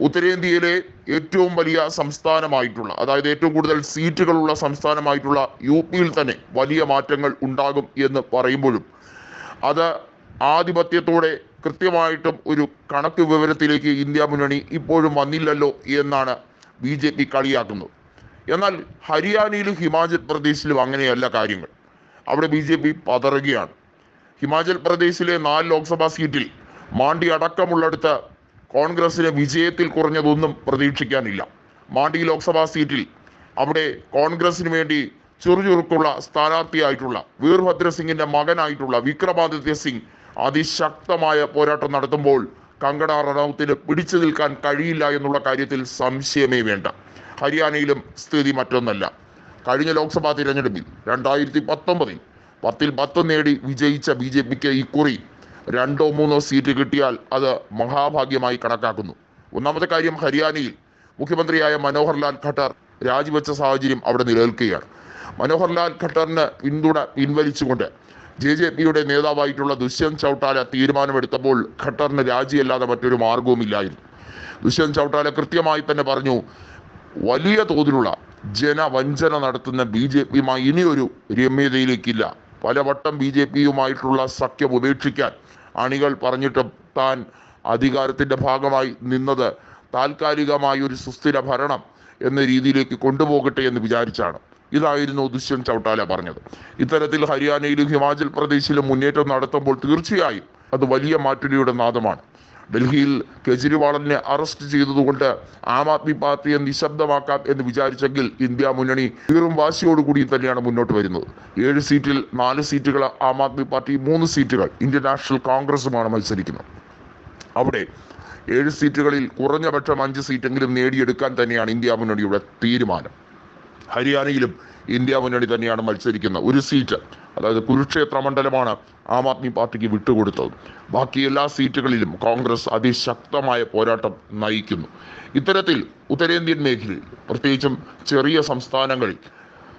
ഉത്തരേന്ത്യയിലെ ഏറ്റവും വലിയ സംസ്ഥാനമായിട്ടുള്ള അതായത് ഏറ്റവും കൂടുതൽ സീറ്റുകളുള്ള സംസ്ഥാനമായിട്ടുള്ള യു പിയിൽ തന്നെ വലിയ മാറ്റങ്ങൾ ഉണ്ടാകും എന്ന് പറയുമ്പോഴും അത് ആധിപത്യത്തോടെ കൃത്യമായിട്ടും ഒരു കണക്ക് വിവരത്തിലേക്ക് ഇന്ത്യ മുന്നണി ഇപ്പോഴും വന്നില്ലല്ലോ എന്നാണ് ബി ജെ പി കളിയാക്കുന്നത്. എന്നാൽ ഹരിയാനയിലും ഹിമാചൽ പ്രദേശിലും അങ്ങനെയല്ല കാര്യങ്ങൾ. അവിടെ ബി ജെ പി പതറുകയാണ്. ഹിമാചൽ പ്രദേശിലെ നാല് ലോക്സഭാ സീറ്റിൽ മാണ്ഡി അടക്കമുള്ളിടത്ത് കോൺഗ്രസിന് വിജയത്തിൽ കുറഞ്ഞതൊന്നും പ്രതീക്ഷിക്കാനില്ല. മാണ്ടി ലോക്സഭാ സീറ്റിൽ അവിടെ കോൺഗ്രസിന് വേണ്ടി ചുറുചുറുക്കുള്ള സ്ഥാനാർത്ഥിയായിട്ടുള്ള വീർഭദ്ര സിംഗിന്റെ മകനായിട്ടുള്ള വിക്രമാദിത്യ സിംഗ് അതിശക്തമായ പോരാട്ടം നടത്തുമ്പോൾ കങ്കണ റണൌത്തിന് പിടിച്ചു നിൽക്കാൻ കഴിയില്ല എന്നുള്ള കാര്യത്തിൽ സംശയമേ വേണ്ട. ഹരിയാനയിലും സ്ഥിതി മറ്റൊന്നല്ല. കഴിഞ്ഞ ലോക്സഭാ തിരഞ്ഞെടുപ്പിൽ രണ്ടായിരത്തി പത്തൊമ്പതിൽ പത്തിൽ പത്ത് നേടി വിജയിച്ച ബി ജെ പിക്ക് ഇക്കുറി രണ്ടോ മൂന്നോ സീറ്റ് കിട്ടിയാൽ അത് മഹാഭാഗ്യമായി കണക്കാക്കുന്നു. ഒന്നാമത്തെ കാര്യം ഹരിയാനയിൽ മുഖ്യമന്ത്രിയായ മനോഹർലാൽ ഖട്ടർ രാജിവെച്ച സാഹചര്യം അവിടെ നിലനിൽക്കുകയാണ്. മനോഹർലാൽ ഖട്ടറിന് പിന്തുണ പിൻവലിച്ചുകൊണ്ട് ജെ ജെ പിയുടെ നേതാവായിട്ടുള്ള ദുഷ്യന്ത് ചൗട്ടാല തീരുമാനമെടുത്തപ്പോൾ ഖട്ടറിന് രാജിയല്ലാതെ മറ്റൊരു മാർഗവുമില്ലായിരുന്നു ദുഷ്യന്ത് ചൗട്ടാല കൃത്യമായി തന്നെ പറഞ്ഞു വലിയ തോതിലുള്ള ജനവഞ്ചന നടത്തുന്ന ബി ജെ പിയുമായി ഇനിയൊരു രമ്യതയിലേക്കില്ല. പലവട്ടം ബി ജെ പിയുമായിട്ടുള്ള സഖ്യം ഉപേക്ഷിക്കാൻ അണികൾ പറഞ്ഞിട്ട് താൻ അധികാരത്തിന്റെ ഭാഗമായി നിന്നത് താൽക്കാലികമായ ഒരു സുസ്ഥിര ഭരണം എന്ന രീതിയിലേക്ക് കൊണ്ടുപോകട്ടെ എന്ന് വിചാരിച്ചാണ്. ഇതായിരുന്നു ദുഷ്യന്ത് ചൗട്ടാല പറഞ്ഞത്. ഇത്തരത്തിൽ ഹരിയാനയിലും ഹിമാചൽ പ്രദേശിലും മുന്നേറ്റം നടത്തുമ്പോൾ തീർച്ചയായും അത് വലിയ മാറ്റുലിയുടെ നാദമാണ്. ഡൽഹിയിൽ കെജ്രിവാളിനെ അറസ്റ്റ് ചെയ്തതുകൊണ്ട് ആം ആദ്മി പാർട്ടിയെ നിശബ്ദമാക്കാം എന്ന് വിചാരിച്ചെങ്കിൽ ഇന്ത്യ മുന്നണി വീറും വാശിയോടുകൂടി തന്നെയാണ് മുന്നോട്ട് വരുന്നത്. ഏഴ് സീറ്റിൽ നാല് സീറ്റുകൾ ആം ആദ്മി പാർട്ടി മൂന്ന് സീറ്റുകൾ ഇന്ത്യൻ നാഷണൽ കോൺഗ്രസുമാണ് മത്സരിക്കുന്നത്. അവിടെ ഏഴ് സീറ്റുകളിൽ കുറഞ്ഞപക്ഷം അഞ്ച് സീറ്റെങ്കിലും നേടിയെടുക്കാൻ തന്നെയാണ് ഇന്ത്യ മുന്നണിയുടെ തീരുമാനം. ഹരിയാനയിലും ഇന്ത്യ മുന്നണി തന്നെയാണ് മത്സരിക്കുന്നത്. ഒരു സീറ്റ് അതായത് കുരുക്ഷേത്ര മണ്ഡലമാണ് ആം ആദ്മി പാർട്ടിക്ക് വിട്ടുകൊടുത്തത്. ബാക്കി എല്ലാ സീറ്റുകളിലും കോൺഗ്രസ് അതിശക്തമായ പോരാട്ടം നയിക്കുന്നു. ഇത്തരത്തിൽ ഉത്തരേന്ത്യൻ മേഖലയിൽ പ്രത്യേകിച്ചും ചെറിയ സംസ്ഥാനങ്ങളിൽ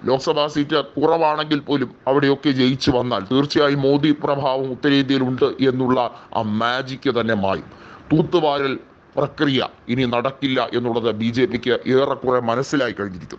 ലോക്സഭാ സീറ്റ് കുറവാണെങ്കിൽ പോലും അവിടെയൊക്കെ ജയിച്ചു വന്നാൽ തീർച്ചയായും മോദി പ്രഭാവം ഉത്തരേന്ത്യയിൽ ഉണ്ട് എന്നുള്ള ആ മാജിക്ക് തന്നെ മായും. തൂത്തുവാരൽ പ്രക്രിയ ഇനി നടക്കില്ല എന്നുള്ളത് ബി ജെ പിക്ക് ഏറെക്കുറെ മനസ്സിലായി കഴിഞ്ഞിരിക്കുന്നു.